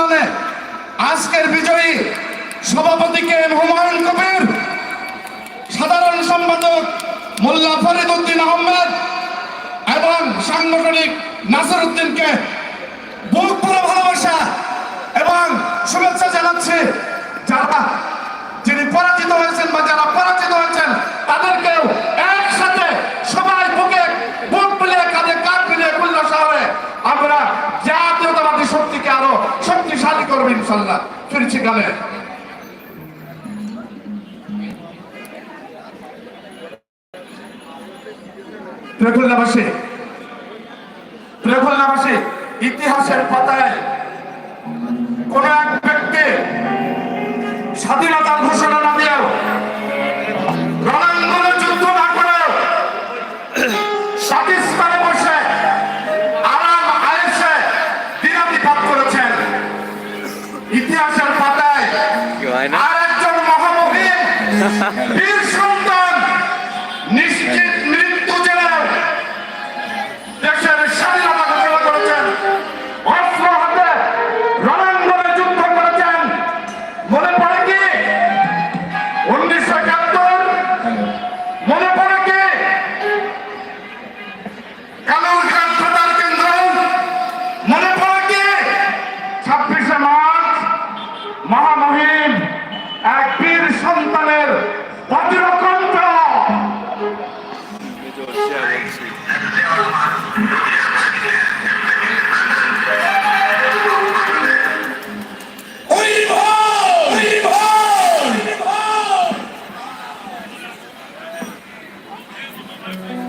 সম্মেলনে আজকের বিজয়ী সভাপতিকে হুমায়ুন কবির, সাধারণ সম্পাদক মোল্লা ফরিদ উদ্দিন আহমেদ এবং সাংগঠনিক নাসির উদ্দিনকে বুক পুরো ভালোবাসা এবং শুভেচ্ছা জানাচ্ছি যারা ইনশাল্লাহ ফিরছি গানে প্রেখুল্লাবাসী প্রেখুল্লাবাসী ইতিহাসের পাতায় কোন এক ব্যক্তি স্বাধীনতা ঘোষণা Hit Amen.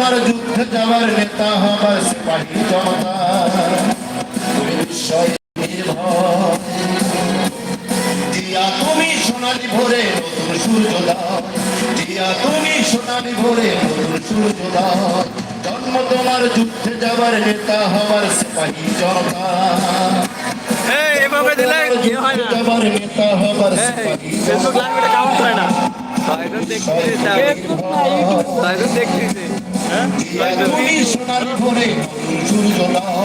তোমার যুদ্ধে যাবার নেতা হবার সিপাহী জনতা। তুমি নির্ভর তুমি সোনালি ভোরে নতুন সূর্য দাও। জিয়া তুমি সোনালি ভোরে নতুন সূর্য জন্ম তোমার যুদ্ধে যাবার নেতা আমার সিপাহী জনতা। এভাবে দিলে কি হয় না? যাবার নেতা সিপাহী ফেসবুক লাইভে কাউন্ট হয় না। হ্যাঁ ছয়জন তুমি সোনালি ভোরে সূর্য দাও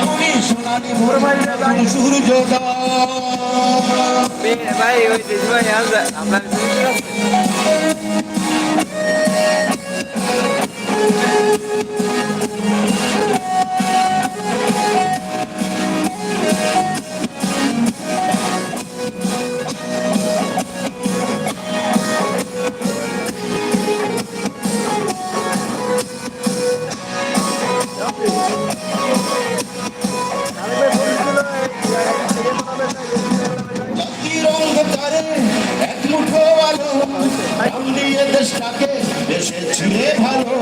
তুমি সোনালি ভোরে সূর্য দাও ভাই ওই দিদি ভাই আমরা আমরা দেশটাকে দেশে ভালো।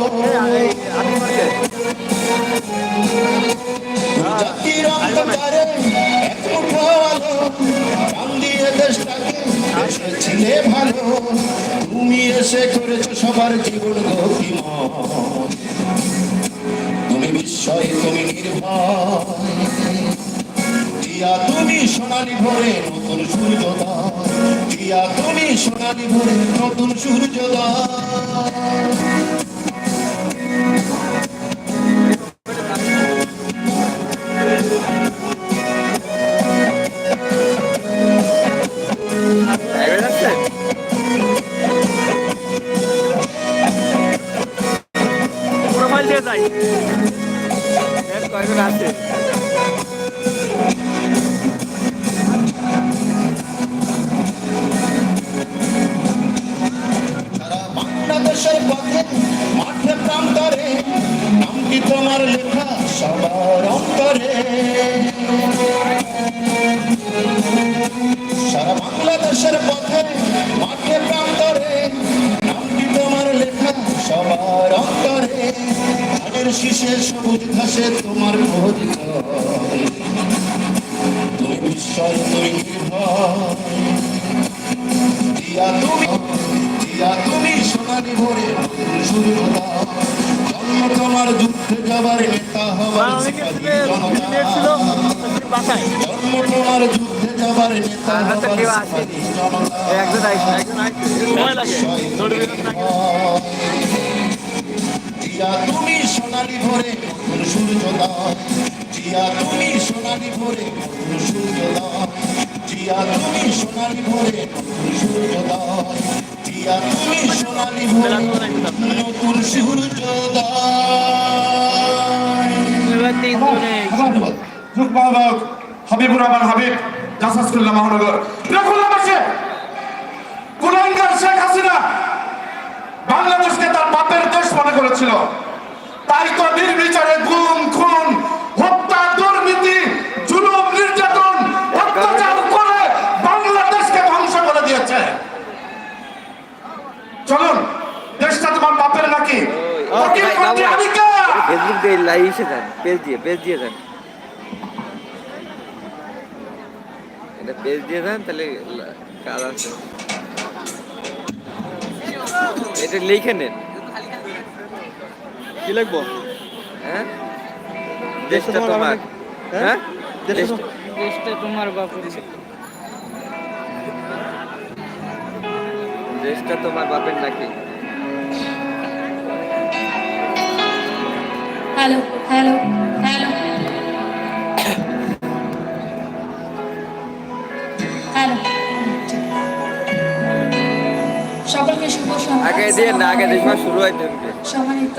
দিয়ে তুমি সবার জীবন তুমি বিস্ময়, তুমি নির্ভয়। জিয়া তুমি সোনালি ভোরে নতুন সূর্য দাও জিয়া তুমি সোনালি ভোরে নতুন সূর্য দাও লাইভে কি তোমার লেখা সবার অন্তরে, সারা বাংলাদেশের পথে, মাঠে প্রান্তরে, নামটি তোমার লেখা সবার অন্তরে, ধানের শীষে সবুজ ঘাসে তোমার খোদিত তুমি ঈশ্বর তুমি দিয়া তুমি দিয়া তুমি সোনালি ভরে শুরু কথা। তোমার যুদ্ধে যাবার নেতা হবার জন্ম তোমার যুদ্ধে যাবার নেতা জিয়া তুমি সোনালি ভরে জিয়া তুমি সোনালি ভরে জিয়া তুমি সোনালি ভরে হাবিবুর রহমান হাবিব জাসাসকুল্লাহ মহানগর শেখ হাসিনা বাংলাদেশকে তার বাপের দেশ মনে করেছিল। তাই তো নির্বিচারে লাইসে পেজ দিয়ে পেজ দিয়ে এটা পেজ দিয়ে তাহলে কাজ আছে। এটা লিখে নেন। কি লাগবো হ্যাঁ? দেশটা তোমার হ্যাঁ? হ্যাঁ? দেশটা তোমার দেশটা তোমার বাপের নাকি? hello, hello, hello. হ্যালো সম্মানিত